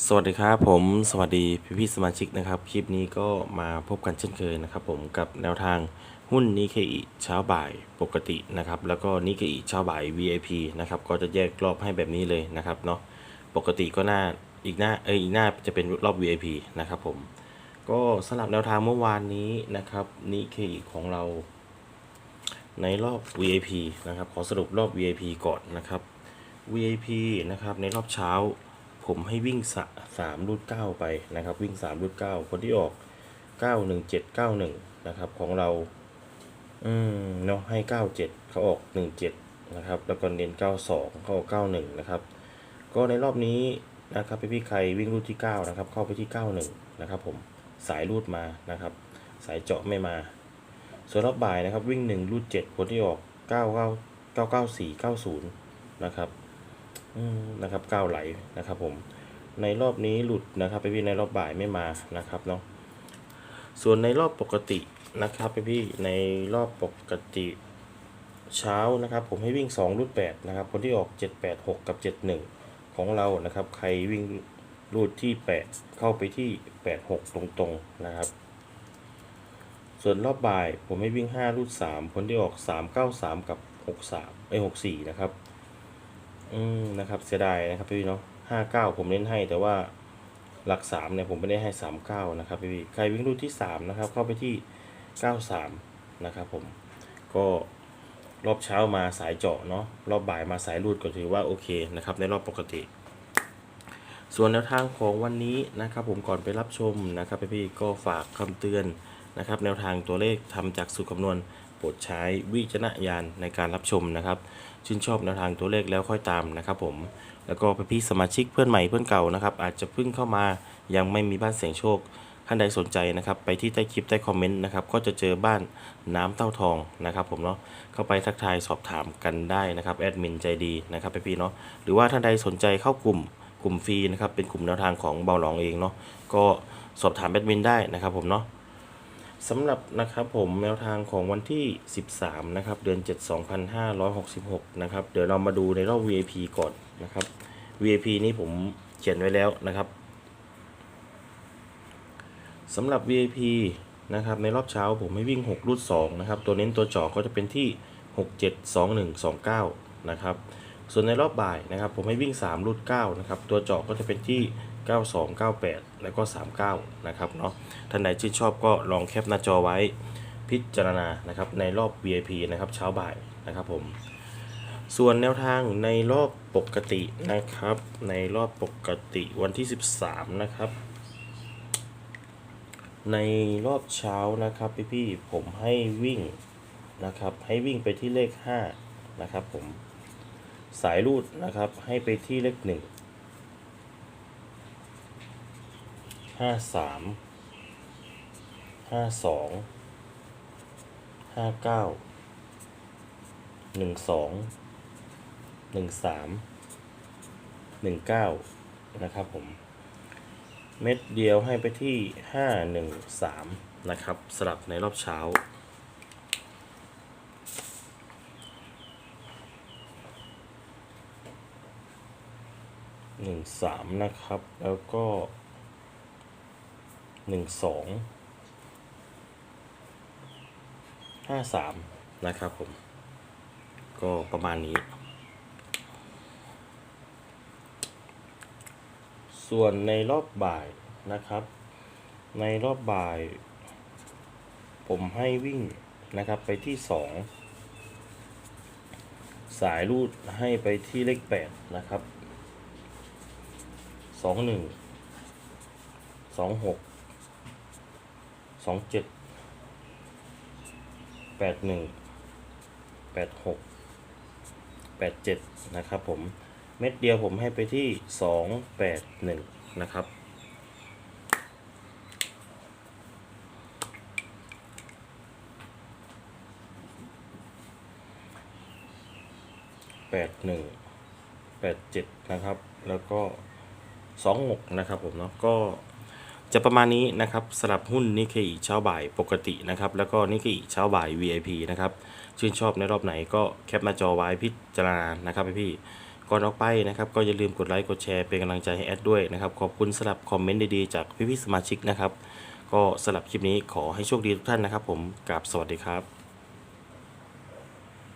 สวัสดีครับผมสวัสดีพี่พี่ๆสมาชิกนะครับ คลิปนี้ก็มาพบกันเช่นเคยนะครับ ผมกับแนวทางหุ้นนิเคอิเช้าบ่ายปกตินะครับ แล้วก็นิเคอิเช้าบ่าย VIP นะครับก็จะแยกรอบให้แบบนี้เลยนะครับเนาะปกติก็หน้าอีกหน้าเอออีกหน้าจะเป็นรอบ VIP นะครับผมก็สำหรับแนวทางเมื่อวานนี้นะครับนิเคอิของเรา ในรอบ VIP นะครับขอสรุปรอบ VIP ก่อนนะครับ VIP นะครับในรอบเช้า ผมให้วิ่งสะสามรูดเก้าไปนะครับ วิ่งสามรูดเก้าคนที่ออกเก้าหนึ่งเจ็ดเก้าหนึ่งนะครับ ของเรา อืมเนาะให้เก้าเจ็ดเขาออกหนึ่งเจ็ดนะครับ แล้วก็เน้นเก้าสองเขาออกเก้าหนึ่งนะครับ ก็ในรอบนี้นะครับพี่พี่ใครวิ่งรูดที่เก้านะครับ เข้าไปที่เก้าหนึ่งนะครับ ผมสายรูดมานะครับ สายเจาะไม่มาส่วนรอบบ่ายนะครับวิ่งหนึ่งรูดเจ็ดคนที่ออกเก้าเก้าเก้าเก้าสี่เก้าศูนย์นะครับ นะครับก้าวไหลนะครับผมในรอบนี้หลุดนะครับไปพี่ในรอบบ่ายไม่มานะครับเนาะส่วนในรอบปกตินะครับไปพี่ในรอบปกติเช้านะครับ ผมให้วิ่ง 2 รูด8นะครับคนที่ออก 7 8 6 กับ 71 ของเรานะครับ ใครวิ่งรูดที่ 8 เข้าไปที่ 8 6 ตรงๆนะครับ ส่วนรอบบ่ายผมให้วิ่ง 5 รูด3คนที่ออก 3 9 3 กับ 63ไอ้64 นะครับ อืมนะครับเสียดายนะครับพี่เนาะห้าเก้าผมเล่นให้แต่ว่าหลักสามเนี่ยผมไม่ได้ให้สามเก้านะครับพี่ใครวิ่งรูดที่สามนะครับเข้าไปที่เก้าสามนะครับผมก็รอบเช้ามาสายเจาะเนาะรอบบ่ายมาสายรูดก็ถือว่าโอเคนะครับในรอบปกติ ส่วนแนวทางของวันนี้นะครับผมก่อนไปรับชมนะครับพี่ก็ฝากคำเตือนนะครับแนวทางตัวเลขทำจากสูตรคำนวณ ปรดใช้วิจารณญาณในการรับชมนะครับ ชื่นชอบแนวทางตัวเลขแล้วค่อยตามนะครับผม แล้วก็พี่สมาชิกเพื่อนใหม่เพื่อนเก่านะครับ อาจจะเพิ่งเข้ามายังไม่มีบ้านเสียงโชคท่านใดสนใจนะครับ ไปที่ใต้คลิปใต้คอมเมนต์นะครับก็จะเจอบ้านน้ำเต้าทองนะครับ ผมเนาะเข้าไปทักทายสอบถามกันได้นะครับแอดมินใจดีนะครับพี่ๆเนาะหรือว่าท่านใดสนใจเข้ากลุ่มกลุ่มฟรีนะครับเป็นกลุ่มแนวทางของเบาหลองเองเนาะก็สอบถามแอดมินได้นะครับผมเนาะ สำหรับนะครับผมแนวทางของวันที่ 13 นะครับ เดือน 7 2566 นะครับ เดี๋ยวเรามาดูในรอบ VIP ก่อนนะครับ VIP นี่ผมเขียนไว้แล้วนะครับสำหรับ VIP นะครับในรอบเช้าผมให้วิ่ง 6 รูด 2 นะครับ ตัวเน้นตัวจาะก็จะเป็นที่ 6 7 2 1 2 9 นะครับ ส่วนในรอบบ่ายนะครับ ผมให้วิ่ง 3 รูด 9 นะครับ ตัวจาะก็จะเป็นที่ 92 98 แล้วก็ 39 นะครับเนาะท่านใดชื่นชอบก็ลองแคปหน้าจอไว้พิจารณานะครับในรอบ VIP นะครับเช้าบ่ายนะครับผมส่วนแนวทางในรอบปกตินะครับ ในรอบปกติวันที่ 13 นะครับ ในรอบเช้านะครับพี่ๆผมให้วิ่งนะครับให้วิ่งไปที่เลข 5 นะครับผมสายรูดนะครับให้ไปที่เลข 1 ห้าสามห้าสองห้าเก้าหนึ่งสองหนึ่งสามหนึ่งเก้านะครับผม เม็ดเดียวให้ไปที่ห้าหนึ่งสามนะครับ สลับในรอบเช้าหนึ่งสามนะครับ แล้วก็ หนึ่งสองห้าสามนะครับผม ก็ประมาณนี้ ส่วนในรอบบ่ายนะครับ ในรอบบ่าย ผมให้วิ่งนะครับไปที่สองสายรูดให้ไปที่เลขแปดนะครับสองหนึ่งสองหก สองเจ็ดแปดหนึ่งแปดหกแปดเจ็ดนะครับผมเม็ดเดียวผมให้ไปที่สองแปดหนึ่งนะครับแปดหนึ่งแปดเจ็ดนะครับ แล้วก็สองหกนะครับผมเนาะก็ จะประมาณนี้นะครับสลับหุ้นนิเคอิเช้าบ่ายปกตินะครับ แล้วก็นิเคอิเช้าบ่าย VIP นะครับ ชื่นชอบในรอบไหนก็แคปมาจอไว้พิจารณานะครับพี่ก่อนออกไปนะครับ ก็อย่าลืมกดไลค์กดแชร์เป็นกำลังใจให้แอดด้วยนะครับ ขอบคุณสำหรับคอมเมนต์ดีๆจากพี่ๆสมาชิกนะครับ ก็สำหรับคลิปนี้ขอให้โชคดีทุกท่านนะครับ ผมกราบสวัสดีครับ